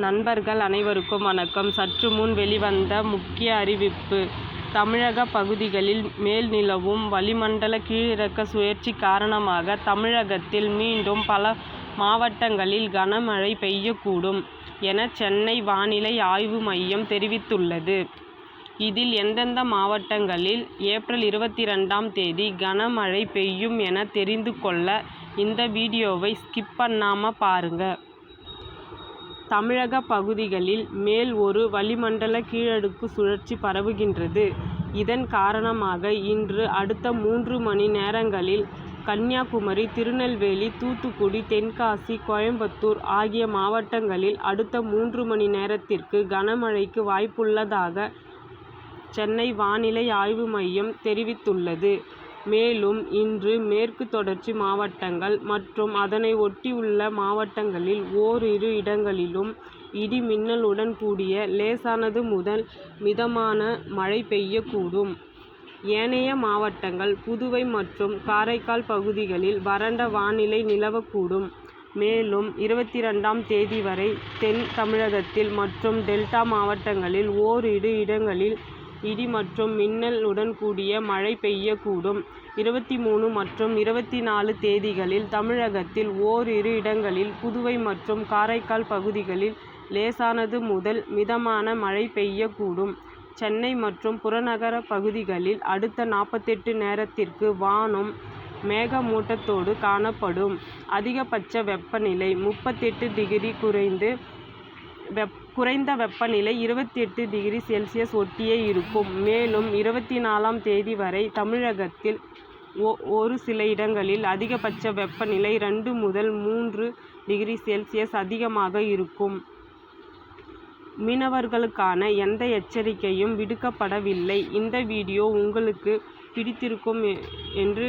நண்பர்கள் அனைவருக்கும் வணக்கம். சற்று முன் வெளிவந்த முக்கிய அறிவிப்பு. தமிழக பகுதிகளில் மேல் நிலவும் வளிமண்டல கீழிறக்க சுழற்சி காரணமாக தமிழகத்தில் மீண்டும் பல மாவட்டங்களில் கனமழை பெய்யக்கூடும் என சென்னை வானிலை ஆய்வு மையம் தெரிவித்துள்ளது. இதில் எந்தெந்த மாவட்டங்களில் ஏப்ரல் இருபத்தி ரெண்டாம் தேதி கனமழை பெய்யும் என தெரிந்து கொள்ள இந்த வீடியோவை ஸ்கிப் பண்ணாமல் பாருங்கள் தமிழக பகுதிகளில் மேல் ஒரு வளிமண்டல கீழடுக்கு சுழற்சி பரவுகின்றது. இதன் காரணமாக இன்று அடுத்த மூன்று மணி நேரங்களில் கன்னியாகுமரி திருநெல்வேலி தூத்துக்குடி தென்காசி கோயம்புத்தூர் ஆகிய மாவட்டங்களில் அடுத்த மூன்று மணி நேரத்திற்கு கனமழைக்கு வாய்ப்புள்ளதாக சென்னை வானிலை ஆய்வு மையம் தெரிவித்துள்ளது. மேலும் இன்று மேற்கு தொடர்ச்சி மாவட்டங்கள் மற்றும் அதனை ஒட்டியுள்ள மாவட்டங்களில் ஓரிரு இடங்களிலும் இடி மின்னலுடன் கூடிய லேசானது முதல் மிதமான மழை பெய்யக்கூடும். ஏனைய மாவட்டங்கள் புதுவை மற்றும் காரைக்கால் பகுதிகளில் வறண்ட வானிலை நிலவக்கூடும். மேலும் இருபத்தி ரெண்டாம் தேதி வரை தென் தமிழகத்தில் மற்றும் டெல்டா மாவட்டங்களில் ஓரிரு இடங்களில் இடி மற்றும் மின்னல் உடன் கூடிய மழை பெய்யக்கூடும். இருபத்தி மூணு மற்றும் இருபத்தி நாலு தேதிகளில் தமிழகத்தில் ஓரிரு இடங்களில் புதுவை மற்றும் காரைக்கால் பகுதிகளில் லேசானது முதல் மிதமான மழை பெய்யக்கூடும். சென்னை மற்றும் புறநகர பகுதிகளில் அடுத்த நாற்பத்தெட்டு நேரத்திற்கு வானம் மேகமூட்டத்தோடு காணப்படும். அதிகபட்ச வெப்பநிலை முப்பத்தெட்டு டிகிரி குறைந்து வெப் குறைந்த வெப்பநிலை இருபத்தெட்டு டிகிரி செல்சியஸ் ஒட்டியே இருக்கும். மேலும் இருபத்தி நாலாம் தேதி வரை தமிழகத்தில் ஒ ஒரு சில இடங்களில் அதிகபட்ச வெப்பநிலை ரெண்டு முதல் மூன்று டிகிரி செல்சியஸ் அதிகமாக இருக்கும். மீனவர்களுக்கான எந்த எச்சரிக்கையும் விடுக்கப்படவில்லை. இந்த வீடியோ உங்களுக்கு பிடித்திருக்கும் என்று